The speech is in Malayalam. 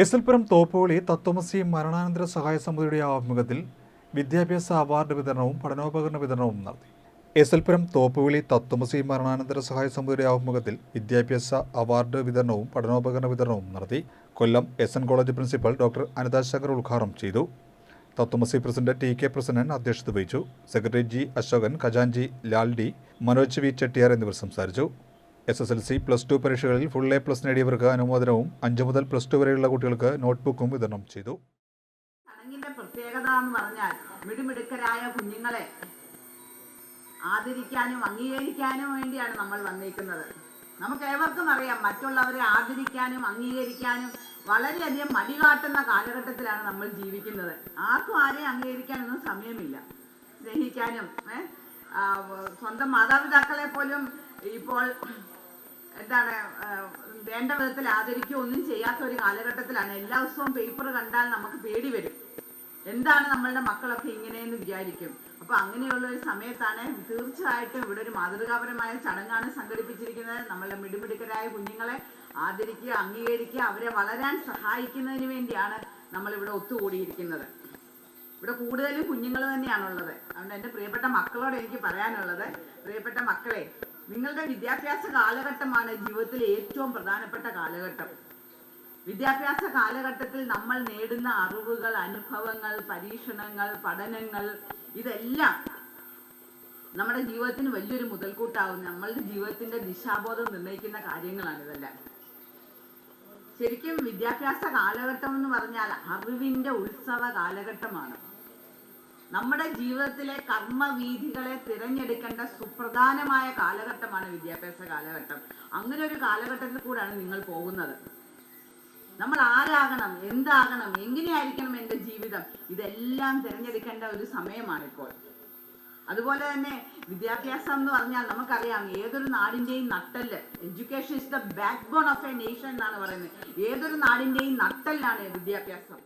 എസ് എൽ പുരം തോപ്പുവിളി തത്വമസി മരണാനന്തര സഹായ സമിതിയുടെ ആഭിമുഖ്യത്തിൽ വിദ്യാഭ്യാസ അവാർഡ് വിതരണവും പഠനോപകരണ വിതരണവും നടത്തി. എസ്എൽപുരം എൽ പുരം തോപ്പുവിളി തത്വമസി മരണാനന്തര സഹായ സമിതിയുടെ ആഭിമുഖ്യത്തിൽ വിദ്യാഭ്യാസ അവാർഡ് വിതരണവും പഠനോപകരണ വിതരണവും നടത്തി Kollam S N college principal doctor Anitha Shankar ഉദ്ഘാടനം ചെയ്തു. Tatvamasi president T K Prasannan അധ്യക്ഷത വഹിച്ചു. സെക്രട്ടറി ജി അശോകൻ ഖജാൻജി ലാൽഡി മനോജ് വി ചെട്ടിയാർ എന്നിവർ സംസാരിച്ചു. S S L C plus two പരീക്ഷകളിൽ ഫുൾ എ പ്ലസ് നേടിയവർക്ക് അനുമോദനവും അഞ്ചു മുതൽ പ്ലസ് ടു വരെയുള്ള കുട്ടികൾക്ക് നോട്ട്ബുക്കും വിതരണം ചെയ്തു. പ്രത്യേകത എന്ന് പറഞ്ഞാൽ മിടുമിടുക്കരായ കുഞ്ഞുങ്ങളെ ആദരിക്കാനും അംഗീകരിക്കാനും വേണ്ടിയാണ് നമ്മൾ വന്നിരിക്കുന്നത്. നമുക്ക് ഏവർക്കും അറിയാം മറ്റുള്ളവരെ ആദരിക്കാനും അംഗീകരിക്കാനും വളരെയധികം മടി കാട്ടുന്ന കാലഘട്ടത്തിലാണ് നമ്മൾ ജീവിക്കുന്നത്. ആർക്കും ആരെയും അംഗീകരിക്കാനൊന്നും സമയമില്ല. സ്നേഹിക്കാനും സ്വന്തം മാതാപിതാക്കളെ പോലും ഇപ്പോൾ എന്താണ് വേണ്ട വിധത്തിൽ ആദരിക്കുകയോ ഒന്നും ചെയ്യാത്ത ഒരു കാലഘട്ടത്തിലാണ് എല്ലാ ദിവസവും പേപ്പർ കണ്ടാൽ നമുക്ക് പേടി വരും. എന്താണ് നമ്മളുടെ മക്കളൊക്കെ ഇങ്ങനെയെന്ന് വിചാരിക്കും. അപ്പൊ അങ്ങനെയുള്ള ഒരു സമയത്താണ് തീർച്ചയായിട്ടും ഇവിടെ ഒരു മാതൃകാപരമായ ചടങ്ങാണ് സംഘടിപ്പിച്ചിരിക്കുന്നത്. നമ്മളുടെ മിടുമിടുക്കരായ കുഞ്ഞുങ്ങളെ ആദരിക്കുക അംഗീകരിക്കുക അവരെ വളരാൻ സഹായിക്കുന്നതിന് വേണ്ടിയാണ് നമ്മൾ ഇവിടെ ഒത്തുകൂടിയിരിക്കുന്നത്. ഇവിടെ കൂടുതലും കുഞ്ഞുങ്ങൾ തന്നെയാണുള്ളത്. അതുകൊണ്ട് എന്റെ പ്രിയപ്പെട്ട മക്കളോട് എനിക്ക് പറയാനുള്ളത് പ്രിയപ്പെട്ട മക്കളെ നിങ്ങളുടെ വിദ്യാഭ്യാസ കാലഘട്ടമാണ് ജീവിതത്തിലെ ഏറ്റവും പ്രധാനപ്പെട്ട കാലഘട്ടം. വിദ്യാഭ്യാസ കാലഘട്ടത്തിൽ നമ്മൾ നേടുന്ന അറിവുകൾ അനുഭവങ്ങൾ പരീക്ഷണങ്ങൾ പഠനങ്ങൾ ഇതെല്ലാം നമ്മുടെ ജീവിതത്തിന് വലിയൊരു മുതൽക്കൂട്ടാവും നമ്മളുടെ ജീവിതത്തിന്റെ ദിശാബോധം നിർണയിക്കുന്ന കാര്യങ്ങളാണ് ഇതെല്ലാം. ശരിക്കും വിദ്യാഭ്യാസ കാലഘട്ടം എന്ന് പറഞ്ഞാൽ അറിവിന്റെ ഉത്സവ കാലഘട്ടമാണ്. നമ്മുടെ ജീവിതത്തിലെ കർമ്മവീഥികളെ തിരഞ്ഞെടുക്കേണ്ട സുപ്രധാനമായ കാലഘട്ടമാണ് വിദ്യാഭ്യാസ കാലഘട്ടം. അങ്ങനെ ഒരു കാലഘട്ടത്തിൽ കൂടാണ് നിങ്ങൾ പോകുന്നത്. നമ്മൾ ആരാകണം എന്താകണം എങ്ങനെയായിരിക്കണം എന്റെ ജീവിതം? ഇതെല്ലാം തിരഞ്ഞെടുക്കേണ്ട ഒരു സമയമാണ് ഇപ്പോൾ അതുപോലെ തന്നെ വിദ്യാഭ്യാസം എന്ന് പറഞ്ഞാൽ നമുക്കറിയാം ഏതൊരു നാടിന്റെയും നട്ടൽ education is the backbone of a nation എന്നാണ് പറയുന്നത്. ഏതൊരു നാടിന്റെയും നട്ടല്ലാണ് വിദ്യാഭ്യാസം.